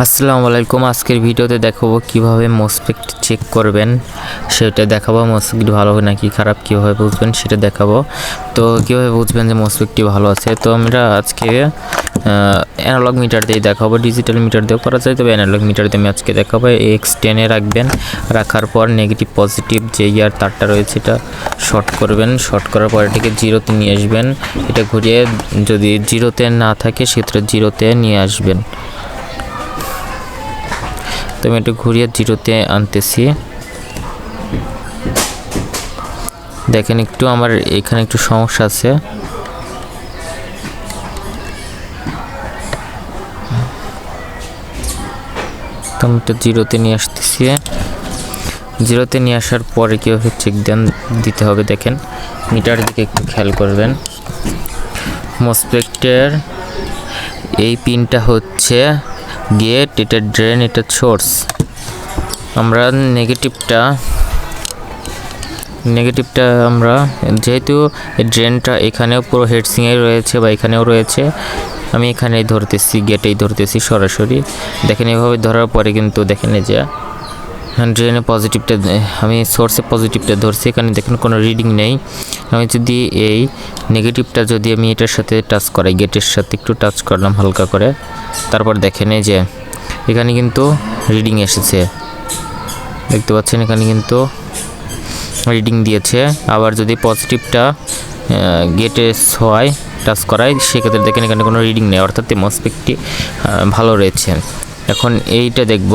আসসালামু আলাইকুম। আজকের ভিডিওতে দেখাবো কীভাবে মসপেক্ট চেক করবেন। সেটা দেখাবো মসপেক্ট ভালো নাকি খারাপ, কীভাবে বুঝবেন সেটা দেখাবো। তো কীভাবে বুঝবেন যে মসপেক্টটি ভালো আছে? তো আমরা আজকে অ্যানালগ মিটার দিয়ে দেখাবো ডিজিটাল মিটার দিয়েও করা যায়। তবে অ্যানালগ মিটার দিয়ে আমি আজকে দেখাবো এক্স টেনে রাখবেন। রাখার পর নেগেটিভ পজিটিভ যে ইয়ার তারটা রয়েছে এটা শর্ট করবেন। শর্ট করার পর এটাকে জিরোতে নিয়ে আসবেন। এটা ঘুরিয়ে যদি জিরোতে না থাকে, সেক্ষেত্রে জিরোতে নিয়ে আসবেন। তো আমি একটু ঘুরিয়ে জিরোতে আনতেছি। দেখেন একটু আমার এখানে একটু সমস্যা আছে। তো আমি একটু জিরোতে নিয়ে আসতেছি। জিরোতে নিয়ে আসার পরে কীভাবে চেক দেন দিতে হবে দেখেন। মিটার দিকে একটু খেয়াল করবেন। মসপেক্টের এই পিনটা হচ্ছে গেট এটা ড্রেন এটা সোর্স আমরা নেগেটিভটা নেগেটিভটা আমরা, যেহেতু ড্রেনটা এখানেও পুরো হেডসিংয়ে রয়েছে বা এখানেও রয়েছে, আমি এখানেই ধরতেছি গেটেই ধরতেছি সরাসরি। দেখেন এভাবে ধরার পরে কিন্তু দেখেন যে ড্রেনে পজিটিভটা আমি সোর্সে পজিটিভটা ধরছি, এখানে দেখেন কোনো রিডিং নেই। আমি যদি এই নেগেটিভটা যদি আমি এটার সাথে টাচ করাই গেটের সাথে একটু টাচ করলাম হালকা করে, তারপর দেখেন এই যে, এখানে কিন্তু রিডিং এসেছে। দেখতে পাচ্ছেন এখানে কিন্তু রিডিং দিয়েছে। আবার যদি পজিটিভটা গেটে হয় টাচ করায় সেক্ষেত্রে দেখেন এখানে কোনো রিডিং নেই, অর্থাৎ মসপেকটি ভালো রয়েছে। এখন এইটা দেখব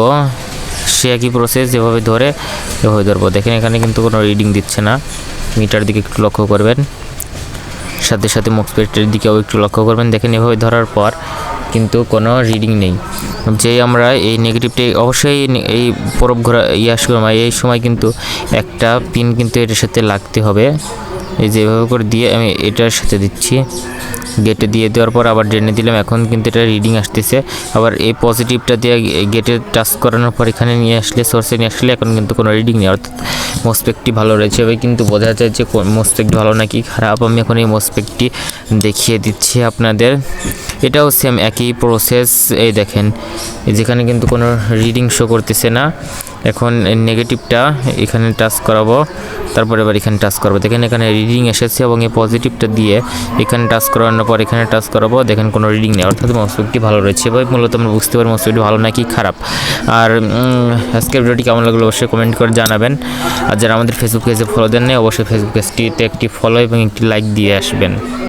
সে একই প্রসেস যেভাবে ধরে, এভাবে ধরবো। দেখেন, এখানে কিন্তু কোনো রিডিং দিচ্ছে না। মিটার দিকে একটু লক্ষ্য করবেন। সাথে সাথে মসপেক্টের দিকেও একটু লক্ষ্য করবেন। দেখেন, এভাবে ধরার পর কিন্তু কোনো রিডিং নেই। যেই আমরা এই নেগেটিভটি অবশ্যই এই পরব ঘোরা ইয়ার সময় এই সময় কিন্তু একটা পিন কিন্তু এটার সাথে লাগতে হবে। এই যে এভাবে করে দিয়ে আমি এটার সাথে দিচ্ছি। গেটে দিয়ে দেওয়ার পর আবার ড্রেনে দিলাম। এখন কিন্তু এটা রিডিং আসতেছে। আবার এই পজিটিভটা দিয়ে গেটে টাচ করানোর পর এখানে নিয়ে আসলে সোর্সে নিয়ে আসলে এখন কিন্তু কোনো রিডিং নেই। অর্থাৎ মোসপেক্টটি ভালো রয়েছে এবার কিন্তু বোঝা যায় যে মোসপেক্ট ভালো নাকি খারাপ। আমি এখন এই মোসপেক্টটি দেখিয়ে দিচ্ছি আপনাদের। এটাও সেম একই প্রসেস এই দেখেন, যেখানে কিন্তু কোনো রিডিং শো করতেছে না। এখন নেগেটিভটা এখানে টাচ করাবো, তারপরে এবার এখানে টাচ করব। দেখেন এখানে রিডিং এসেছে এবং এই পজিটিভটা দিয়ে এখানে টাচ করানোর পর এখানে টাচ করাবো, দেখেন কোনো রিডিং নেই। অর্থাৎ মসপেক্টটি ভালো রয়েছে। এবার মূলত আমরা বুঝতে পারি মসপেক্টটি ভালো নাকি খারাপ। আর আজকের ভিডিওটি কেমন লাগল অবশ্যই কমেন্ট করে জানাবেন। আর যারা আমাদের ফেসবুক পেজে ফলো দেন নাই অবশ্যই ফেসবুক পেজটিতে একটি ফলো এবং একটি লাইক দিয়ে আসবেন।